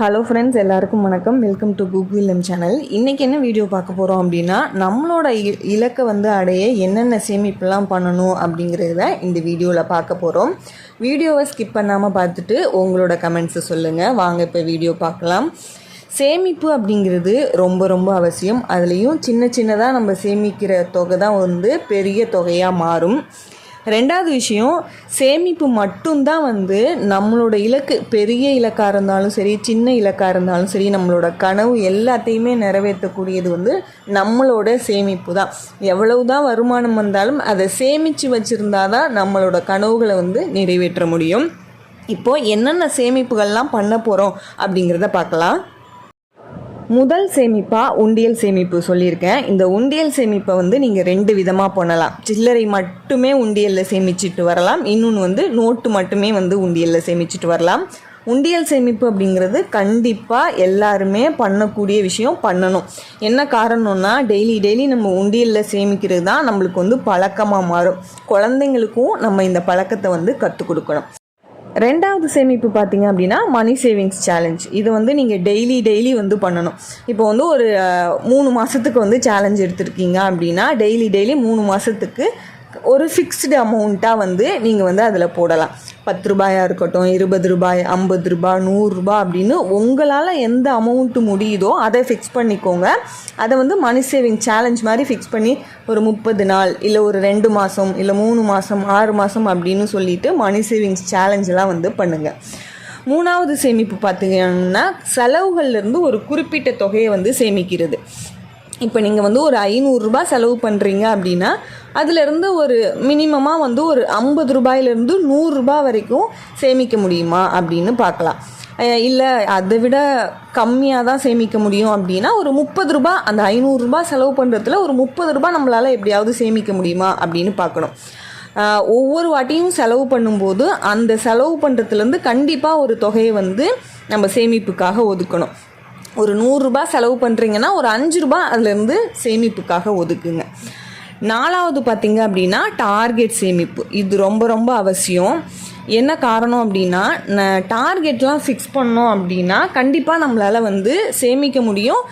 Hello friends எல்லாருக்கும் வணக்கம். Welcome to Google M channel இன்றைக்கி என்ன வீடியோ பார்க்க போகிறோம் அப்படின்னா நம்மளோட இ இலக்கை வந்து அடைய என்னென்ன சேமிப்புலாம் பண்ணணும் அப்படிங்கிறத இந்த வீடியோவில் பார்க்க போகிறோம் வீடியோவை ஸ்கிப் பண்ணாமல் பார்த்துட்டு உங்களோட கமெண்ட்ஸை சொல்லுங்கள் வாங்க இப்போ வீடியோ பார்க்கலாம். சேமிப்பு அப்படிங்கிறது ரொம்ப ரொம்ப அவசியம். அதுலேயும் சின்ன சின்னதாக நம்ம சேமிக்கிற தொகை தான் வந்து பெரிய தொகையாக மாறும். ரெண்டாவது விஷயம் சேமிப்பு மட்டும்தான் வந்து நம்மளோட இலக்கு. பெரிய இலக்காக இருந்தாலும் சரி சின்ன இலக்காக இருந்தாலும் சரி நம்மளோட கனவு எல்லாத்தையுமே நிறைவேற்றக்கூடியது வந்து நம்மளோட சேமிப்பு தான். எவ்வளவு தான் வருமானம் வந்தாலும் அதை சேமித்து வச்சுருந்தா தான் நம்மளோட கனவுகளை வந்து நிறைவேற்ற முடியும். இப்போது என்னென்ன சேமிப்புகள்லாம் பண்ண போகிறோம் அப்படிங்கிறத பார்க்கலாம். முதல் சேமிப்பாக உண்டியல் சேமிப்பு சொல்லியிருக்கேன். இந்த உண்டியல் சேமிப்பை வந்து நீங்கள் ரெண்டு விதமாக பண்ணலாம். சில்லறை மட்டுமே உண்டியலில் சேமிச்சிட்டு வரலாம். இன்னொன்று வந்து நோட்டு மட்டுமே வந்து உண்டியலில் சேமிச்சிட்டு வரலாம். உண்டியல் சேமிப்பு அப்படிங்கிறது கண்டிப்பாக எல்லாருமே பண்ணக்கூடிய விஷயம் பண்ணணும். என்ன காரணம்னா டெய்லி டெய்லி நம்ம உண்டியலில் சேமிக்கிறது தான் நம்மளுக்கு வந்து பழக்கமாக மாறும். குழந்தைங்களுக்கும் நம்ம இந்த பழக்கத்தை வந்து கற்றுக் கொடுக்கணும். ரெண்டாவது சேமிப்பு பார்த்தீங்க அப்படின்னா மணி சேவிங்ஸ் சேலஞ்ச் இது வந்து நீங்கள் டெய்லி டெய்லி வந்து பண்ணணும். இப்போ வந்து ஒரு மூணு மாதத்துக்கு வந்து சேலஞ்ச் எடுத்திருக்கீங்க அப்படின்னா டெய்லி டெய்லி மூணு மாதத்துக்கு ஒரு ஃபிக்ஸ்டு அமௌண்ட்டாக வந்து நீங்கள் வந்து அதில் போடலாம். பத்து ரூபாயாக இருக்கட்டும் இருபது ரூபாய் ஐம்பது ரூபாய் நூறுரூபா அப்படின்னு உங்களால் எந்த அமௌண்ட்டு முடியுதோ அதை ஃபிக்ஸ் பண்ணிக்கோங்க. அதை வந்து மணி சேவிங் சேலஞ்ச் மாதிரி ஃபிக்ஸ் பண்ணி ஒரு முப்பது நாள் இல்லை ஒரு ரெண்டு மாதம் இல்லை மூணு மாதம் ஆறு மாதம் அப்படின்னு சொல்லிட்டு மணி சேவிங்ஸ் சேலஞ்செலாம் வந்து பண்ணுங்கள் மூணாவது சேமிப்பு பார்த்தீங்கன்னா செலவுகள்லேருந்து ஒரு குறிப்பிட்ட தொகையை வந்து சேமிக்கிறது. இப்போ நீங்கள் வந்து ஒரு ஐநூறுரூபா செலவு பண்ணுறீங்க அப்படின்னா அதுலேருந்து ஒரு மினிமமாக வந்து ஒரு ஐம்பது ரூபாயிலேருந்து நூறுரூபா வரைக்கும் சேமிக்க முடியுமா அப்படின்னு பார்க்கலாம். இல்லை அதை விட கம்மியாக தான் சேமிக்க முடியும் அப்படின்னா ஒரு முப்பது ரூபா அந்த ஐநூறுரூபா செலவு பண்ணுறதுல ஒரு முப்பது ரூபா நம்மளால் எப்படியாவது சேமிக்க முடியுமா அப்படின்னு பார்க்கணும். ஒவ்வொரு வாட்டியும் செலவு பண்ணும்போது அந்த செலவு பண்ணுறதுலேருந்து கண்டிப்பாக ஒரு தொகையை வந்து நம்ம சேமிப்புக்காக ஒதுக்கணும். ஒரு நூறுரூபா செலவு பண்ணுறீங்கன்னா ஒரு அஞ்சு ரூபா அதுலேருந்து சேமிப்புக்காக ஒதுக்குங்க. நாலாவது பார்த்திங்க அப்படின்னா டார்கெட் சேமிப்பு. இது ரொம்ப ரொம்ப அவசியம். என்ன காரணம் அப்படின்னா டார்கெட்லாம் ஃபிக்ஸ் பண்ணோம் அப்படின்னா கண்டிப்பாக நம்மளால் வந்து சேமிக்க முடியும்.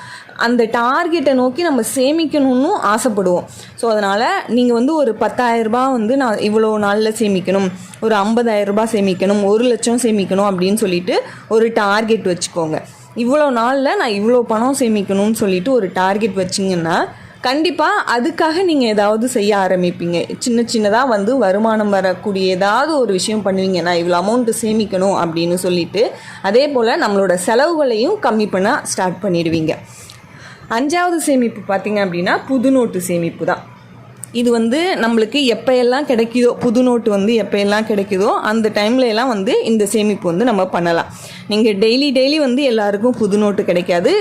அந்த டார்கெட்டை நோக்கி நம்ம சேமிக்கணும்னு ஆசைப்படுவோம். ஸோ அதனால் நீங்கள் வந்து ஒரு பத்தாயிரரூபா வந்து நான் இவ்வளோ நாளில் சேமிக்கணும். ஒரு ஐம்பதாயிரரூபா சேமிக்கணும். ஒரு லட்சம் சேமிக்கணும் அப்படின்னு சொல்லிட்டு ஒரு டார்கெட் வச்சுக்கோங்க. இவ்வளோ நாளில் நான் இவ்வளோ பணம் சேமிக்கணும்னு சொல்லிட்டு ஒரு டார்கெட் வச்சிங்கன்னா கண்டிப்பாக அதுக்காக நீங்கள் ஏதாவது செய்ய ஆரம்பிப்பீங்க. சின்ன சின்னதாக வந்து வருமானம் வரக்கூடிய ஏதாவது ஒரு விஷயம் பண்ணுவீங்க நான் இவ்வளோ அமௌண்ட்டு சேமிக்கணும் அப்படின்னு சொல்லிட்டு அதே போல் நம்மளோட செலவுகளையும் கம்மி பண்ண ஸ்டார்ட் பண்ணிடுவீங்க. அஞ்சாவது சேமிப்பு பார்த்தீங்க அப்படின்னா புது நோட்டு சேமிப்பு தான். இது வந்து நம்மளுக்கு எப்போ எல்லாம் கிடைக்குதோ புது நோட்டு வந்து எப்போ எல்லாம் கிடைக்குதோ அந்த டைம்ல எல்லாம் வந்து இந்த சேமிப்பு வந்து நம்ம பண்ணலாம். நீங்கள் டெய்லி டெய்லி வந்து எல்லாருக்கும் புது நோட்டு கிடைக்காது.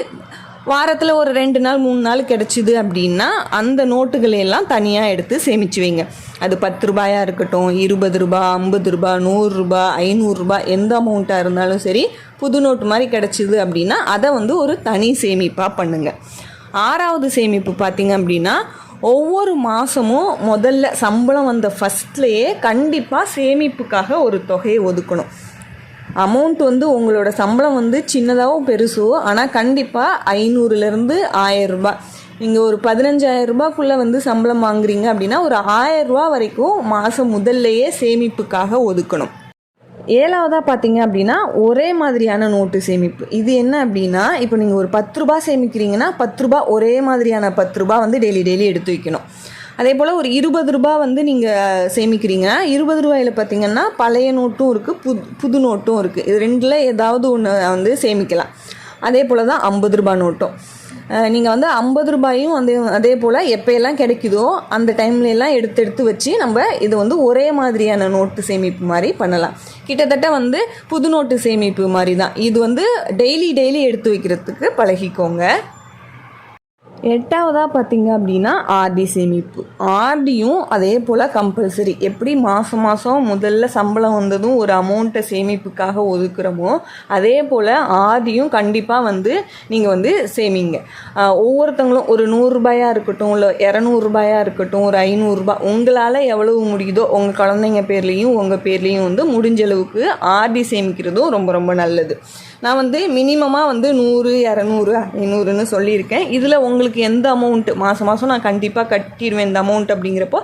வாரத்தில் ஒரு ரெண்டு நாள் மூணு நாள் கிடைச்சிது அப்படின்னா அந்த நோட்டுகளை எல்லாம் தனியாக எடுத்து சேமிச்சு வைங்க. அது பத்து ரூபாயாக இருக்கட்டும் இருபது ரூபா ஐம்பது ரூபா நூறுரூபா ஐநூறுரூபா எந்த அமௌண்ட்டாக இருந்தாலும் சரி புது நோட்டு மாதிரி கிடச்சிது அப்படின்னா அதை வந்து ஒரு தனி சேமிப்பாக பண்ணுங்கள் ஆறாவது சேமிப்பு பார்த்தீங்க அப்படின்னா ஒவ்வொரு மாதமும் முதல்ல சம்பளம் வந்த ஃபஸ்ட்லேயே கண்டிப்பாக சேமிப்புக்காக ஒரு தொகையை ஒதுக்கணும். அமௌண்ட் வந்து உங்களோட சம்பளம் வந்து சின்னதாகவும் பெருசோ ஆனால் கண்டிப்பாக ஐநூறுலேருந்து ஆயரூபா நீங்கள் ஒரு பதினஞ்சாயிரம் ரூபாய்க்குள்ளே வந்து சம்பளம் வாங்குறீங்க அப்படின்னா ஒரு ஆயிரம் வரைக்கும் மாதம் முதல்லையே சேமிப்புக்காக ஒதுக்கணும். ஏழாவதாக பார்த்தீங்க அப்படின்னா ஒரே மாதிரியான நோட்டு சேமிப்பு. இது என்ன அப்படின்னா இப்போ நீங்கள் ஒரு பத்து ரூபா சேமிக்கிறீங்கன்னா பத்து ரூபா ஒரே மாதிரியான பத்து ரூபா வந்து டெய்லி டெய்லி எடுத்து வைக்கணும். அதே போல் ஒரு இருபது ரூபா வந்து நீங்கள் சேமிக்கிறீங்க. இருபது ரூபாயில் பார்த்தீங்கன்னா பழைய நோட்டும் இருக்குது புது புது நோட்டும் இருக்குது இது ரெண்டில் ஏதாவது ஒன்று வந்து சேமிக்கலாம். அதே போல் தான் ஐம்பது ரூபா நோட்டும். நீங்கள் வந்து ஐம்பது ரூபாயும் வந்து அதே போல் எப்போயெல்லாம் கிடைக்குதோ அந்த டைம்லெல்லாம் எடுத்து எடுத்து வச்சு நம்ம இது வந்து ஒரே மாதிரியான நோட்டு சேமிப்பு மாதிரி பண்ணலாம். கிட்டத்தட்ட வந்து புது நோட்டு சேமிப்பு மாதிரி தான். இது வந்து டெய்லி டெய்லி எடுத்து வைக்கிறதுக்கு பழகிக்கோங்க. எட்டாவதாக பார்த்தீங்க அப்படின்னா ஆர்டி சேமிப்பு. ஆர்டியும் அதே போல் கம்பல்சரி எப்படி மாதம் மாதம் முதல்ல சம்பளம் வந்ததும் ஒரு அமௌண்ட்டை சேமிப்புக்காக ஒதுக்குறோமோ அதே போல் ஆர்டியும் கண்டிப்பாக வந்து நீங்கள் வந்து சேமிங்க. ஒவ்வொருத்தங்களும் ஒரு நூறுரூபாயாக இருக்கட்டும் இல்லை இரநூறுபாயாக இருக்கட்டும் ஒரு ஐநூறுரூபா உங்களால் எவ்வளவு முடியுதோ உங்கள் குழந்தைங்க பேர்லேயும் உங்கள் பேர்லேயும் வந்து முடிஞ்ச அளவுக்கு ஆர்டி சேமிக்கிறதும் ரொம்ப ரொம்ப நல்லது. நான் வந்து மினிமமாக வந்து நூறு இரநூறு ஐநூறுன்னு சொல்லியிருக்கேன். இதில் உங்களுக்கு எந்த அமௌண்ட்டு மாதம் மாதம் நான் கண்டிப்பாக கட்டிடுவேன் இந்த அமௌண்ட் அப்படிங்கிறப்போ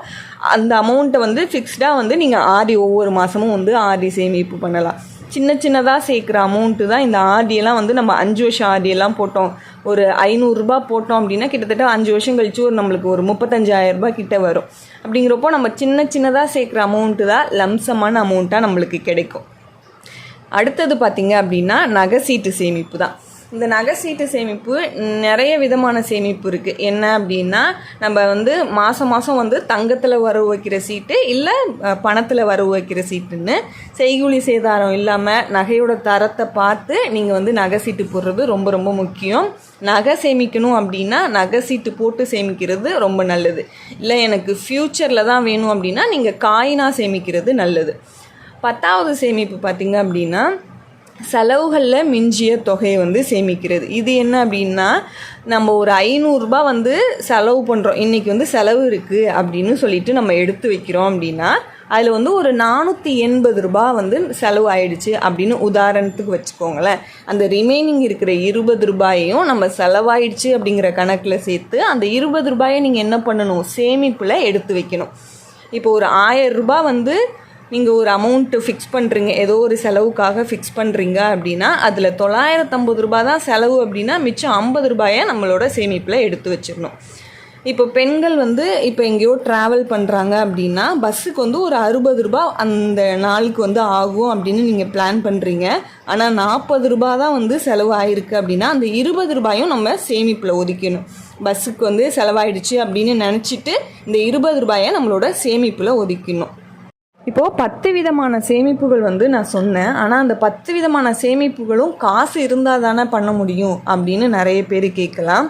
அந்த அமௌண்ட்டை வந்து ஃபிக்ஸ்டாக வந்து நீங்கள் ஆர்டி ஒவ்வொரு மாதமும் வந்து ஆர்டி சேமிப்பு பண்ணலாம். சின்ன சின்னதாக சேர்க்குற அமௌண்ட்டு தான் இந்த ஆர்டியெல்லாம் வந்து நம்ம அஞ்சு வருஷம் ஆர்டியெல்லாம் போட்டோம். ஒரு ஐநூறுரூபா போட்டோம் அப்படின்னா கிட்டத்தட்ட அஞ்சு வருஷம் கழிச்சு ஒரு நம்மளுக்கு ஒரு முப்பத்தஞ்சாயிரரூபா கிட்ட வரும். அப்படிங்கிறப்போ நம்ம சின்ன சின்னதாக சேர்க்குற அமௌண்ட்டு தான் லம்சமான அமௌண்ட்டாக நம்மளுக்கு கிடைக்கும். அடுத்தது பார்த்திங்க அப்படின்னா நகை சீட்டு சேமிப்பு தான். இந்த நகை சீட்டு சேமிப்பு நிறைய விதமான சேமிப்பு இருக்குது என்ன அப்படின்னா நம்ம வந்து மாதம் மாதம் வந்து தங்கத்தில் வரவு வைக்கிற சீட்டு இல்லை பணத்தில் வரவு வைக்கிற சீட்டுன்னு செய்கூலி சேதாரம் இல்லாமல் நகையோட தரத்தை பார்த்து நீங்கள் வந்து நகை சீட்டு போடுறது ரொம்ப ரொம்ப முக்கியம். நகை சேமிக்கணும் அப்படின்னா நகை சீட்டு போட்டு சேமிக்கிறது ரொம்ப நல்லது. இல்லை எனக்கு ஃப்யூச்சரில் தான் வேணும் அப்படின்னா நீங்கள் காயினாக சேமிக்கிறது நல்லது. பத்தாவது சேமிப்பு பார்த்தீங்க அப்படின்னா செலவுகளில் மிஞ்சிய தொகையை வந்து சேமிக்கிறது. இது என்ன அப்படின்னா நம்ம ஒரு ஐநூறுரூபா வந்து செலவு பண்ணுறோம் இன்றைக்கி வந்து செலவு இருக்குது அப்படின்னு சொல்லிட்டு நம்ம எடுத்து வைக்கிறோம் அப்படின்னா அதில் வந்து ஒரு நானூற்றி எண்பது ரூபா வந்து செலவு ஆயிடுச்சு அப்படின்னு உதாரணத்துக்கு வச்சுக்கோங்களேன். அந்த ரிமைனிங் இருக்கிற இருபது ரூபாயையும் நம்ம செலவாயிடுச்சு அப்படிங்கிற கணக்கில் சேர்த்து அந்த இருபது ரூபாயை நீங்கள் என்ன பண்ணணும்? சேமிப்பில் எடுத்து வைக்கணும். இப்போ ஒரு ஆயிரம் ரூபாய் வந்து நீங்கள் ஒரு அமௌண்ட்டு ஃபிக்ஸ் பண்ணுறீங்க ஏதோ ஒரு செலவுக்காக ஃபிக்ஸ் பண்ணுறீங்க அப்படின்னா அதில் தொள்ளாயிரத்தம்பது ரூபாய் தான் செலவு அப்படின்னா மிச்சம் ஐம்பது ரூபாயை நம்மளோட சேமிப்பில் எடுத்து வச்சிடணும். இப்போ பெண்கள் வந்து இப்போ எங்கேயோ ட்ராவல் பண்ணுறாங்க அப்படின்னா பஸ்ஸுக்கு வந்து ஒரு அறுபது ரூபாய் அந்த நாளுக்கு வந்து ஆகும் அப்படின்னு நீங்கள் பிளான் பண்ணுறீங்க ஆனால் நாற்பது ரூபாய் தான் வந்து செலவாயிருக்கு அப்படின்னா அந்த இருபது ரூபாயும் நம்ம சேமிப்பில் ஒதுக்கணும் பஸ்ஸுக்கு வந்து செலவாயிடுச்சு அப்படின்னு நினச்சிட்டு இந்த இருபது ரூபாயை நம்மளோட சேமிப்பில் ஒதுக்கணும் இப்போது பத்து விதமான சேமிப்புகள் வந்து நான் சொன்னேன். ஆனால் அந்த பத்து விதமான சேமிப்புகளும் காசு இருந்தால் தானே பண்ண முடியும் அப்படின்னு நிறைய பேர் கேட்கலாம்.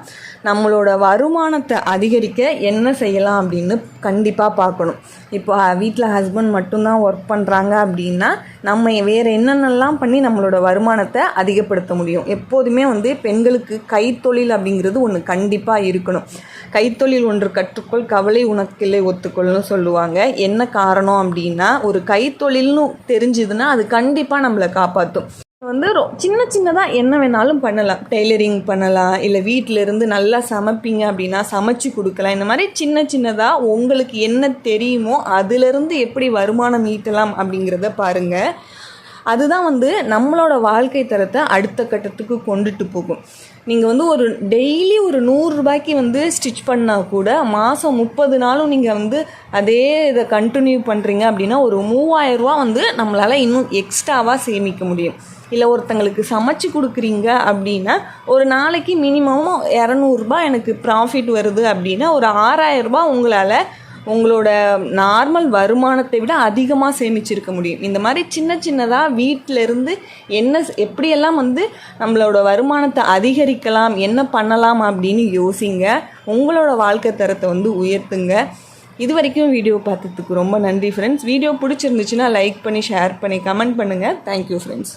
நம்மளோட வருமானத்தை அதிகரிக்க என்ன செய்யலாம் அப்படின்னு கண்டிப்பாக பார்க்கணும். இப்போ வீட்டில் ஹஸ்பண்ட் மட்டும்தான் ஒர்க் பண்ணுறாங்க அப்படின்னா நம்ம வேறு என்னென்னலாம் பண்ணி நம்மளோட வருமானத்தை அதிகப்படுத்த முடியும்? எப்போதுமே வந்து பெண்களுக்கு கைத்தொழில் அப்படிங்கிறது ஒன்று கண்டிப்பாக இருக்கணும். கைத்தொழில் ஒன்று கற்றுக்கொள் கவலை உனக்கில்லை ஒத்துக்கொள்னு சொல்லுவாங்க. என்ன காரணம் அப்படின்னா ஒரு கைத்தொழில்னு தெரிஞ்சுதுன்னா அது கண்டிப்பாக நம்மளை காப்பாற்றும் வந்து ரொ சின்ன சின்னதாக என்ன வேணாலும் பண்ணலாம். டெய்லரிங் பண்ணலாம். இல்லை வீட்டில் இருந்து நல்லா சமைப்பீங்க அப்படின்னா சமைச்சு கொடுக்கலாம். இந்த மாதிரி சின்ன சின்னதாக உங்களுக்கு என்ன தெரியுமோ அதிலிருந்து எப்படி வருமானம் ஈட்டலாம் அப்படிங்கிறத பாருங்கள் அதுதான் வந்து நம்மளோட வாழ்க்கை தரத்தை அடுத்த கட்டத்துக்கு கொண்டுட்டு போகும். நீங்கள் வந்து ஒரு டெய்லி ஒரு நூறுரூபாய்க்கு வந்து ஸ்டிச் பண்ணால் கூட மாதம் முப்பது நாளும் நீங்கள் வந்து அதே இதை கண்டினியூ பண்ணுறீங்க அப்படின்னா ஒரு மூவாயிரரூவா வந்து நம்மளால் இன்னும் எக்ஸ்ட்ராவாக சேமிக்க முடியும். இல்லை ஒருத்தங்களுக்கு சமைச்சு கொடுக்குறீங்க அப்படின்னா ஒரு நாளைக்கு மினிமம் இரநூறுபா எனக்கு ப்ராஃபிட் வருது அப்படின்னா ஒரு ஆறாயிரரூபா உங்களால் உங்களோட நார்மல் வருமானத்தை விட அதிகமாக சேமிச்சிருக்க முடியும். இந்த மாதிரி சின்ன சின்னதாக வீட்டிலேருந்து என்ன எப்படியெல்லாம் வந்து நம்மளோட வருமானத்தை அதிகரிக்கலாம் என்ன பண்ணலாம் அப்படின்னு யோசிங்க. உங்களோட வாழ்க்கை தரத்தை வந்து உயர்த்துங்க. இது வரைக்கும் வீடியோ பார்த்ததுக்கு ரொம்ப நன்றி ஃப்ரெண்ட்ஸ் வீடியோ பிடிச்சிருந்துச்சுன்னா லைக் பண்ணி ஷேர் பண்ணி கமெண்ட் பண்ணுங்கள் தேங்க்யூ ஃப்ரெண்ட்ஸ்